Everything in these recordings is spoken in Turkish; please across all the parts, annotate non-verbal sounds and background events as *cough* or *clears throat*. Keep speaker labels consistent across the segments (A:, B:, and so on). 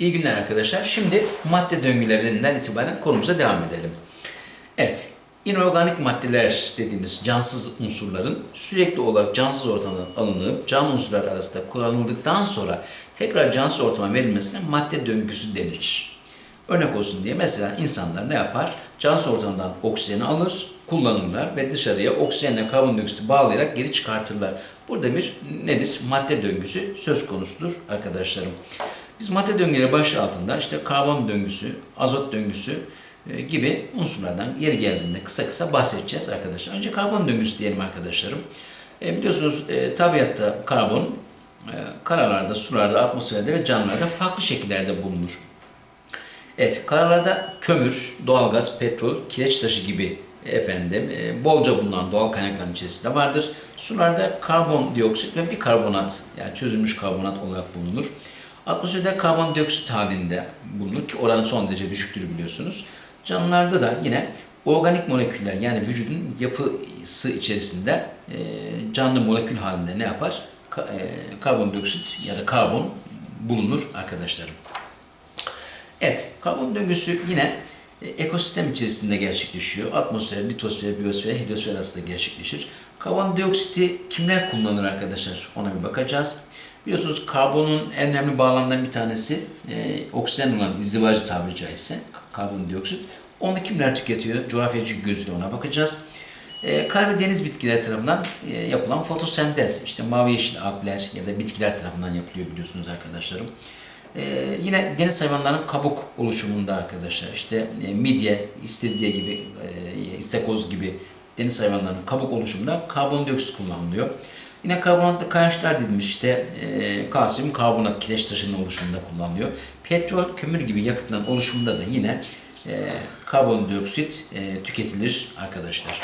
A: İyi günler arkadaşlar. Şimdi madde döngülerinden itibaren konumuza devam edelim. Evet, inorganik maddeler dediğimiz cansız unsurların sürekli olarak cansız ortamdan alınıp canlı unsurlar arasında kullanıldıktan sonra tekrar cansız ortama verilmesine madde döngüsü denir. Örnek olsun diye mesela insanlar ne yapar? Cansız ortamdan oksijeni alır, kullanırlar ve dışarıya oksijenle karbondioksiti bağlayarak geri çıkartırlar. Burada bir nedir? Madde döngüsü söz konusudur arkadaşlarım. Biz madde döngüleri başlığı altında işte karbon döngüsü, azot döngüsü e, gibi unsurlardan yeri geldiğinde kısa kısa bahsedeceğiz arkadaşlar. Önce karbon döngüsü diyelim arkadaşlarım. E, biliyorsunuz e, tabiatta karbon karalarda, sularda, atmosferde ve canlılarda farklı şekillerde bulunur. Evet, karalarda kömür, doğalgaz, petrol, kireç taşı gibi efendim bolca bulunan doğal kaynakların içerisinde vardır. Sularda karbondioksit ve bikarbonat yani çözülmüş karbonat olarak bulunur. Atmosferde karbondioksit halinde bulunur ki oranı son derece düşüktür biliyorsunuz. Canlılarda da yine organik moleküller yani vücudun yapısı içerisinde e, canlı molekül halinde ne yapar? Ka- e, karbondioksit ya da karbon bulunur arkadaşlarım. Evet, karbon döngüsü yine e, ekosistem içerisinde gerçekleşiyor. Atmosfer, litosfer, biyosfer, hidrosfer arasında gerçekleşir. Karbondioksiti kimler kullanır arkadaşlar? Ona bir bakacağız. Biliyorsunuz karbonun en önemli bağlamlarından bir tanesi e, oksijen olan izdivacı tabiri caizse karbondioksit. Onu kimler tüketiyor? Coğrafyacı gözüyle ona bakacağız. E, kar ve deniz bitkileri tarafından e, yapılan fotosentez, işte mavi yeşil algler ya da bitkiler tarafından yapılıyor biliyorsunuz arkadaşlarım. Ee, yine deniz hayvanlarının kabuk oluşumunda arkadaşlar işte e, midye, istiridye gibi, e, istakoz gibi deniz hayvanlarının kabuk oluşumunda karbondioksit kullanılıyor. Yine karbonatlı kayaçlar dediğimiz işte e, kalsiyum karbonat kireç taşının oluşumunda kullanılıyor. Petrol, kömür gibi yakıtların oluşumunda da yine e, karbondioksit e, tüketilir arkadaşlar.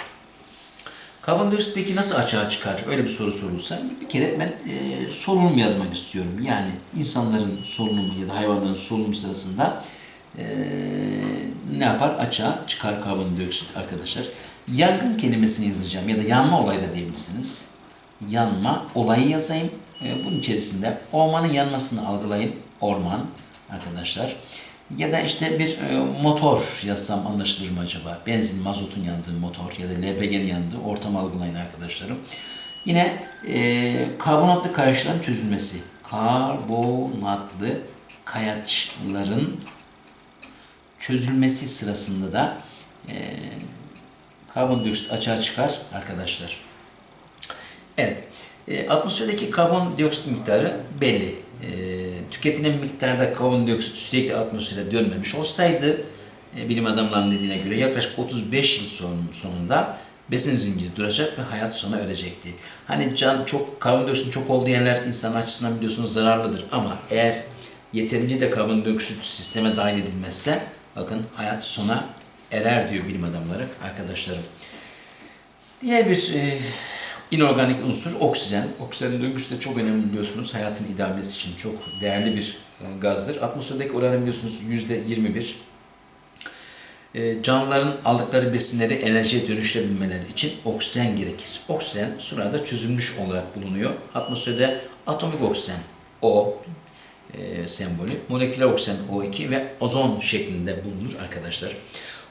A: Karbondioksit peki nasıl açığa çıkar? Öyle bir soru sorulsa bir kere ben e, solunum yazmak istiyorum. Yani insanların solunumu ya da hayvanların solunum sırasında e, ne yapar? Açığa çıkar karbondioksit arkadaşlar. Yangın kelimesini yazacağım ya da yanma olayı da diyebilirsiniz. Yanma olayı yazayım. E, bunun içerisinde ormanın yanmasını algılayın. Orman arkadaşlar. Ya da işte bir e, motor yazsam anlaşılır mı acaba? Benzin, mazotun yandığı motor ya da LPG'nin yandığı ortam algılayın arkadaşlarım. Yine e, karbonatlı kayaçların çözülmesi. Karbonatlı kayaçların çözülmesi sırasında da e, karbondioksit açığa çıkar arkadaşlar. Evet, e, atmosferdeki karbondioksit miktarı belli. E, tüketilen miktarda karbondioksit sürekli atmosfere dönmemiş olsaydı e, bilim adamlarının dediğine göre yaklaşık 35 yıl son, sonunda besin zinciri duracak ve hayat sona ölecekti. Hani can çok karbondioksitin çok olduğu yerler insan açısından biliyorsunuz zararlıdır ama eğer yeterince de karbondioksit sisteme dahil edilmezse bakın hayat sona erer diyor bilim adamları arkadaşlarım. Diğer bir e, inorganik unsur oksijen. Oksijen döngüsü de çok önemli biliyorsunuz. Hayatın idamesi için çok değerli bir e, gazdır. Atmosferdeki oranı biliyorsunuz yüzde 21. E, canlıların aldıkları besinleri enerjiye dönüştürebilmeleri için oksijen gerekir. Oksijen sularda çözülmüş olarak bulunuyor. Atmosferde atomik oksijen O e, sembolü, moleküler oksijen O2 ve ozon şeklinde bulunur arkadaşlar.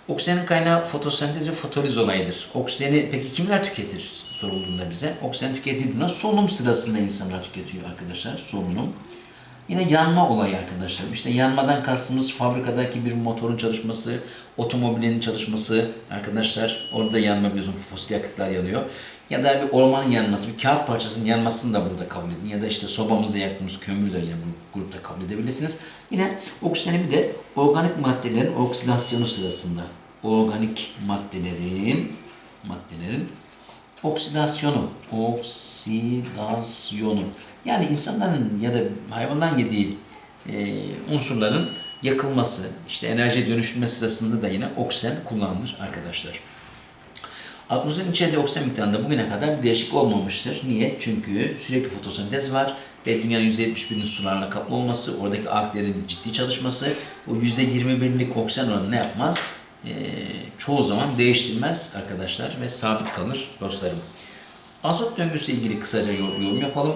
A: Oksijenin kaynağı fotosentez ve fotoliz olayıdır. Oksijeni peki kimler tüketir sorulduğunda bize? Oksijen tüketildiğinde solunum sırasında insanlar tüketiyor arkadaşlar. Solunum. Yine yanma olayı arkadaşlar. İşte yanmadan kastımız fabrikadaki bir motorun çalışması, otomobilin çalışması arkadaşlar. Orada yanma biliyorsun fosil yakıtlar yanıyor. Ya da bir ormanın yanması, bir kağıt parçasının yanmasını da burada kabul edin. Ya da işte sobamızda yaktığımız kömürü de bu grupta kabul edebilirsiniz. Yine oksijeni bir de organik maddelerin oksidasyonu sırasında. Organik maddelerin maddelerin oksidasyonu, oksidasyonu. Yani insanların ya da hayvandan yediği e, unsurların yakılması, işte enerjiye dönüştürme sırasında da yine oksijen kullanılır arkadaşlar. Atmosferin içeride oksijen miktarında bugüne kadar bir değişiklik olmamıştır. Niye? Çünkü sürekli fotosentez var ve dünyanın %71'inin sularla kaplı olması, oradaki alglerin ciddi çalışması, o %21'lik oksijen oranı ne yapmaz? Ee, çoğu zaman değiştirmez arkadaşlar ve sabit kalır dostlarım. Azot döngüsü ilgili kısaca yorum yapalım.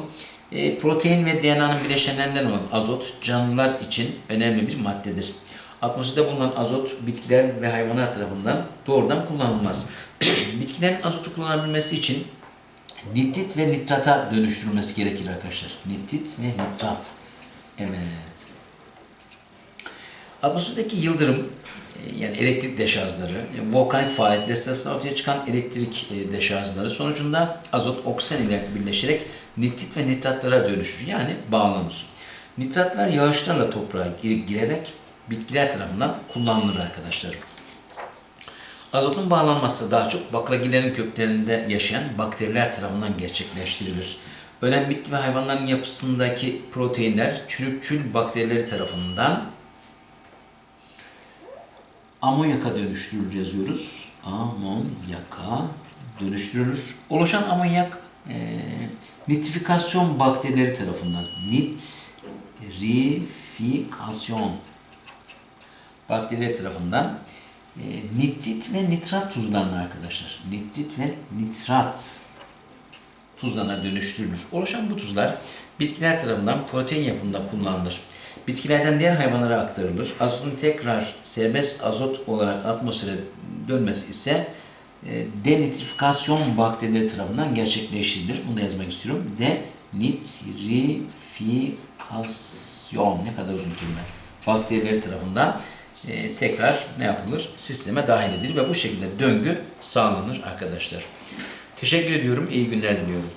A: E, protein ve DNA'nın bileşenlerinden olan azot canlılar için önemli bir maddedir. Atmosferde bulunan azot bitkiler ve hayvanlar tarafından doğrudan kullanılmaz. *clears throat* Bitkilerin azotu kullanabilmesi için nitrit ve nitrata dönüştürülmesi gerekir arkadaşlar. Nitrit ve nitrat. Evet. Atmosferdeki yıldırım yani elektrik deşarjları, e, volkanik faaliyetler sırasında ortaya çıkan elektrik e, deşarjları sonucunda azot oksijen ile birleşerek nitrit ve nitratlara dönüşür. Yani bağlanır. Nitratlar yağışlarla toprağa gir- girerek bitkiler tarafından kullanılır arkadaşlar. Azotun bağlanması daha çok baklagillerin köklerinde yaşayan bakteriler tarafından gerçekleştirilir. Ölen bitki ve hayvanların yapısındaki proteinler çürükçül bakterileri tarafından amonyaka dönüştürülür yazıyoruz. Amonyaka dönüştürülür. Oluşan amonyak e, nitrifikasyon bakterileri tarafından nitrifikasyon bakterileri tarafından e, nitrit ve nitrat tuzlarına arkadaşlar. Nitrit ve nitrat tuzlarına dönüştürülür. Oluşan bu tuzlar bitkiler tarafından protein yapımında kullanılır. Bitkilerden diğer hayvanlara aktarılır. Azotun tekrar serbest azot olarak atmosfere dönmesi ise e, denitrifikasyon bakterileri tarafından gerçekleştirilir. Bunu da yazmak istiyorum. Denitrifikasyon ne kadar uzun kelime. Bakterileri tarafından e, tekrar ne yapılır? Sisteme dahil edilir ve bu şekilde döngü sağlanır arkadaşlar. Teşekkür ediyorum. İyi günler diliyorum.